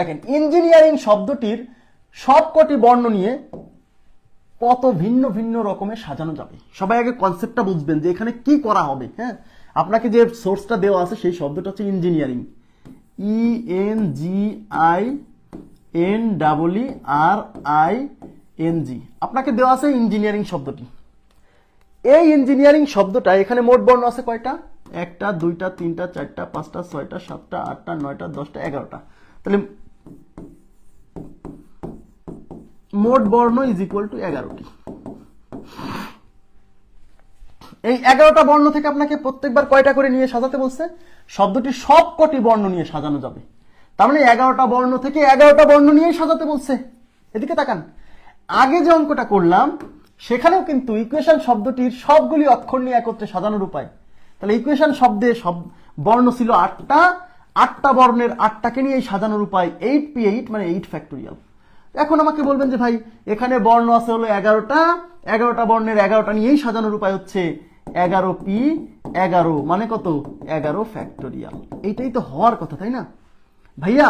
দেখেন ইঞ্জিনিয়ারিং শব্দটির সবকটি বর্ণ নিয়ে কত ভিন্ন ভিন্ন রকমের সাজানো যাবে। সবাই আগে কনসেপ্টটা বুঝবেন যে এখানে কি করা হবে হ্যাঁ? আপনাকে যে সোর্সটা দেওয়া আছে, সেই শব্দটা হচ্ছে engineering E N G I N double R I N G আপনাকে দেওয়া আছে ইঞ্জিনিয়ারিং শব্দটি। এই ইঞ্জিনিয়ারিং শব্দটা, এখানে মোট বর্ণ আছে কয়টা? একটা, দুইটা, তিনটা, চারটা, পাঁচটা, ছয়টা, সাতটা, আটটা, নয়টা, দশটা, এগারোটা। তাহলে মোট বর্ণ ইজ ইকুয়াল টু এগারোটি। এই এগারোটা বর্ণ থেকে আপনাকে প্রত্যেকবার কয়টা করে নিয়ে সাজাতে বলছে? শব্দটি সব কটি বর্ণ নিয়ে সাজানো যাবে। তার মানে এগারোটা বর্ণ থেকে এগারোটা বর্ণ নিয়েই সাজাতে বলছে। এদিকে তাকান। আগে যে অঙ্কটা করলাম, সেখানেও কিন্তু ইকুয়েশন শব্দটির সবগুলি অক্ষর নিয়ে একত্রে সাজানোর উপায়। তাহলে ইকুয়েশন শব্দে সব বর্ণ ছিল আটটা আটটা বর্ণের আটটাকে নিয়ে সাজানোর উপায় এইট পি এইট মানে এইট ফ্যাক্টোরিয়াল এখন আমাকে বলবেন যে ভাই, এখানে বর্ণ আছে হলো এগারোটা। এগারোটা বর্ণের এগারোটা নিয়েই সাজানোর উপায় হচ্ছে এগারো পি, এগারো মানে কত? এগারো ফ্যাক্টোরিয়াল। এইটাই তো হওয়ার কথা, তাই না? ভাইয়া,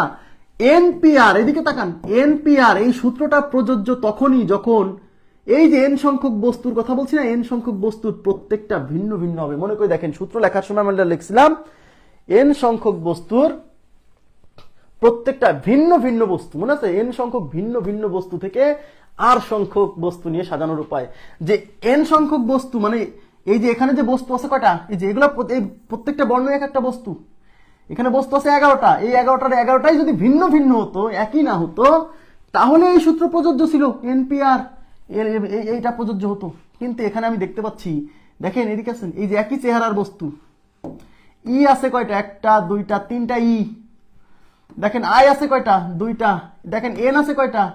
এনপিআর, এদিকে তাকান। এনপিআর, এই সূত্রটা প্রযোজ্য তখনই যখন এই যে এন সংখ্যক বস্তুর কথা বলছি না, এন সংখ্যক বস্তুর প্রত্যেকটা ভিন্ন ভিন্ন হবে। মনে করে দেখেন, সূত্র লেখার সময় আমরা লিখছিলাম, এন সংখ্যক বস্তুর প্রত্যেকটা ভিন্ন ভিন্ন বস্তু, মনে আছে? এন সংখ্যক ভিন্ন ভিন্ন বস্তু থেকে আর সংখ্যক বস্তু নিয়ে সাজানোর উপায়। যে এন সংখ্যক বস্তু মানে এই যে এখানে যে বস্তু আছে কয়টা? এই যে এগুলো প্রত্যেকটা বর্ণ এক একটা বস্তু। এখানে বস্তু আছে এগারোটা, এই এগারোটার এগারোটাই যদি ভিন্ন ভিন্ন হতো, একই না হতো, তাহলে এই সূত্র প্রযোজ্য ছিল এনপিআর এইটা প্রযোজ্য হতো। কিন্তু এখানে আমি দেখতে পাচ্ছি, দেখেন এদিকে এই যে একই চেহারার বস্তু। ই আছে কয়টা? একটা, দুইটা, তিনটা ই। দেখেন আই আছে কয়টা? দুইটা। দেখেন এন আছে কয়টা?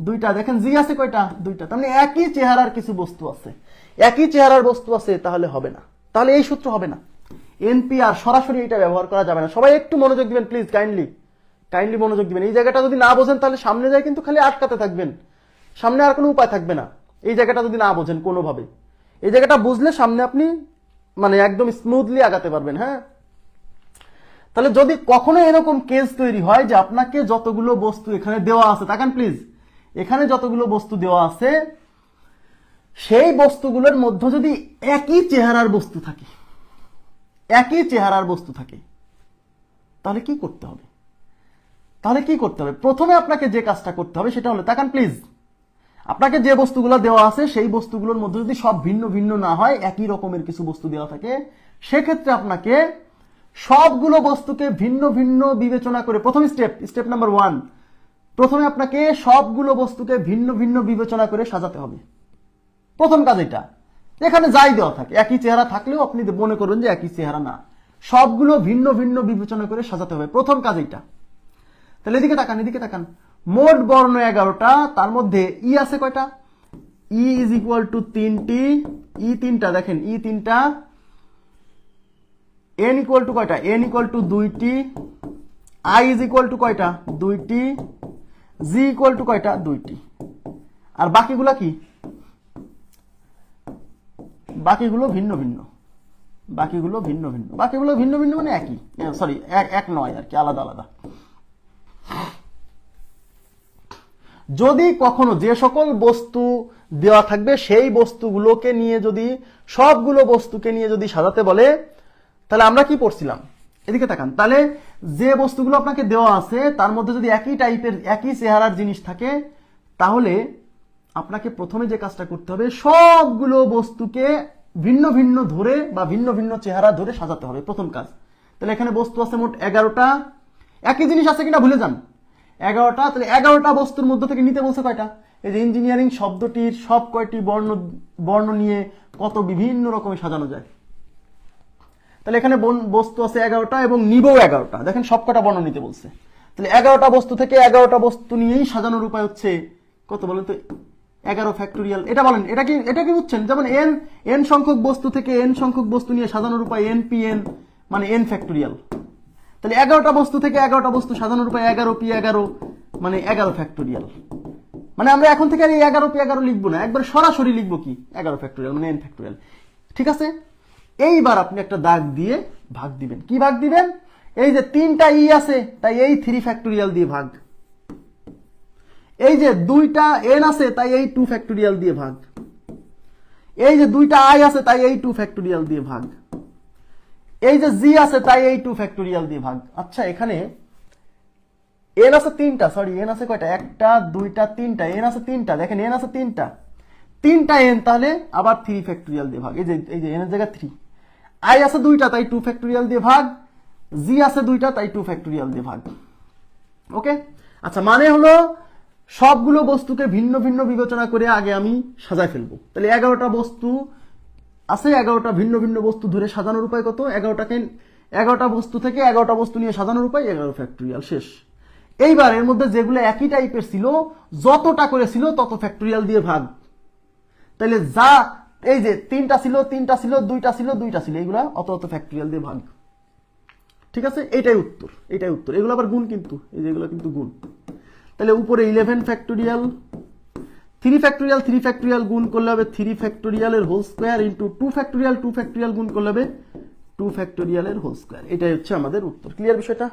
দুইটা। দেখেন জি আছে কয়টা? দুইটা। তার মানে একই চেহারার কিছু বস্তু আছে। একই চেহারার বস্তু আছে, তাহলে হবে না। তাহলে এই সূত্র হবে না। এনপিআর সরাসরি এটা ব্যবহার করা যাবে না। সবাই একটু মনোযোগ দিবেন প্লিজ কাইন্ডলি কাইন্ডলি মনোযোগ দিবেন। এই জায়গাটা যদি না বোঝেন, তাহলে সামনে যায় কিন্তু খালি আটকাতে থাকবেন। সামনে আর কোনো উপায় থাকবে না। এই জায়গাটা যদি না বোঝেন কোনোভাবে। এই জায়গাটা বুঝলে সামনে আপনি মানে একদম স্মুথলি আগাতে পারবেন হ্যাঁ? তাহলে যদি কখনো এরকম কেস তৈরি হয় যে আপনাকে যতগুলো বস্তু এখানে দেওয়া আছে, তাকান প্লিজ এখানে যতগুলো বস্তু দেওয়া আছে, সেই বস্তুগুলোর মধ্যে যদি একই চেহারার বস্তু থাকে, একই চেহারার বস্তু থাকে, তাহলে কি করতে হবে? তাহলে কি করতে হবে? প্রথমে আপনাকে যে কাজটা করতে হবে সেটা হলো, তাকান প্লিজ আপনাকে যে বস্তুগুলো দেওয়া আছে সেই বস্তুগুলোর মধ্যে যদি সব ভিন্ন ভিন্ন না হয়, একই রকমের কিছু বস্তু দেওয়া থাকে, সেক্ষেত্রে আপনাকে সবগুলো বস্তুকে ভিন্ন ভিন্ন বিবেচনা করে, প্রথম স্টেপ স্টেপ নাম্বার ওয়ান প্রথমে আপনাকে সবগুলো বস্তুকে ভিন্ন ভিন্ন বিবেচনা করে সাজাতে হবে। প্রথম কাজ এটা। এখানে যাই দেওয়া থাকে, একই চেহারা থাকলেও আপনি মনে করুন যে একই চেহারা না। সবগুলো ভিন্ন ভিন্ন বিবেচনা করে সাজাতে হবে। প্রথম কাজ এটা। তাহলে এদিকে তাকান এদিকে তাকান। মোট বর্ণ এগারোটা, তার মধ্যে ই আছে কয়টা? ই ইজ ইকুয়াল টু তিনটি ই তিনটা, দেখেন ই তিনটা এন ইকুয়াল টু কয়টা? এন ইকুয়াল টু দুইটি আই ইজ ইকুয়াল টু কয়টা? দুইটি জি ইকুয়াল টু কয়টা? দুইটি। আর বাকিগুলা কি? বাকিগুলো ভিন্ন ভিন্ন। বাকিগুলো ভিন্ন ভিন্ন। বাকিগুলো ভিন্ন ভিন্ন মানে একই। সরি এক নয় আর কি, আলাদা আলাদা। যদি কখনো যে সকল বস্তু দেওয়া থাকবে, সেই বস্তুগুলোকে নিয়ে যদি, সবগুলো বস্তুকে নিয়ে যদি সাজাতে বলে তাহলে আমরা কি পড়ছিলাম? এদিকে তাকান। তাহলে যে বস্তুগুলো আপনাকে দেওয়া আছে, তার মধ্যে যদি একই টাইপের, একই চেহারার জিনিস থাকে, তাহলে আপনাকে প্রথমে যে কাজটা করতে হবে, সবগুলো বস্তুকে ভিন্ন ভিন্ন ধরে বা ভিন্ন ভিন্ন চেহারা ধরে সাজাতে হবে। প্রথম কাজ। তাহলে এখানে বস্তু আছে মোট এগারোটা। একই জিনিস আছে কিনা ভুলে যান। এগারোটা, তাহলে এগারোটা বস্তুর মধ্যে থেকে নিতে বলছে কয়টা? এই যে ইঞ্জিনিয়ারিং শব্দটির সব কয়টি বর্ণ বর্ণ নিয়ে কত বিভিন্ন রকমের সাজানো যায়। তাহলে এখানে বস্তু আছে এগারোটা এবং নিবও এগারোটা। দেখেন সব কটা বর্ণ নিতে বলছে। তাহলে এগারোটা বস্তু থেকে এগারোটা বস্তু নিয়েই সাজানোর উপায় হচ্ছে কত বলেন তো? এগারো ফ্যাক্টোরিয়াল এটা বলেন, এটা কি এটা কি বুঝছেন? যেমন এন এন সংখ্যক বস্তু থেকে এন সংখ্যক বস্তু নিয়ে সাজানোর উপায় এন পি এন মানে এন ফ্যাক্টোরিয়াল তাহলে এগারোটা বস্তু থেকে এগারোটা বস্তু সাজানোর উপায় এগারো পি এগারো মানে এগারো ফ্যাক্টোরিয়াল মানে আমরা এখন থেকে এই এগারো পি এগারো লিখব না, একবার সরাসরি লিখব কি? এগারো ফ্যাক্টোরিয়াল মানে এন ফ্যাক্টোরিয়াল ঠিক আছে? এইবার আপনি একটা দাগ দিয়ে ভাগ দিবেন। কি ভাগ দিবেন? এই যে তিনটা ই আছে, তাই এই থ্রি ফ্যাক্টোরিয়াল দিয়ে ভাগ। এই যে দুইটা এন আছে, তাই এই টু ফ্যাক্টোরিয়াল দিয়ে ভাগ। এই যে দুইটা আই আছে, তাই এই টু ফ্যাক্টোরিয়াল দিয়ে ভাগ। এই যে জি আছে, তাই এই টু ফ্যাক্টোরিয়াল দিয়ে ভাগ। আচ্ছা এখানে এন আছে তিনটা সরি এন আছে কয়টা? একটা, দুইটা, তিনটা এন আছে তিনটা, দেখেন এন আছে তিনটা। তিনটা এন তাহলে আবার থ্রি ফ্যাক্টোরিয়াল দিয়ে ভাগ। এই যে এই যে এন এর জায়গায় থ্রি আই আছে দুইটা, তাই টু ফ্যাক্টোরিয়াল দিয়ে ভাগ। জি আছে দুইটা, তাই টু ফ্যাক্টোরিয়াল দিয়ে ভাগ। ওকে আচ্ছা মানে হলো সবগুলো বস্তুকে ভিন্ন ভিন্ন বিবেচনা করে আগে আমি সাজায় ফেলব। তাহলে এগারোটা বস্তু আছে, এগারোটা ভিন্ন ভিন্ন বস্তু ধরে সাজানোর উপায় কত? এগারোটাকে, এগারোটা বস্তু থেকে এগারোটা বস্তু নিয়ে সাজানোর উপায়, এগারো ফ্যাক্টোরিয়াল শেষ। এইবার এর মধ্যে যেগুলো একই টাইপের ছিল, যতটা করে ছিল, তত ফ্যাক্টোরিয়াল দিয়ে ভাগ। তাহলে যা এই যে তিনটা ছিল তিনটা ছিল, দুইটা ছিল দুইটা ছিল, এইগুলা অত অত ফ্যাক্টোরিয়াল দিয়ে ভাগ। ঠিক আছে? এটাই উত্তর এটাই উত্তর। এগুলো আবার গুণ কিন্তু, এই যেগুলো কিন্তু গুণ। তাহলে উপরে eleven factorial three factorial three factorial গুণ করলে হবে three ফ্যাক্টোরিয়ালের whole square into two factorial two factorial গুণ করলে হবে টু ফ্যাক্টোরিয়ালের হোল স্কোয়ার এটাই হচ্ছে আমাদের উত্তর। ক্লিয়ার বিষয়টা?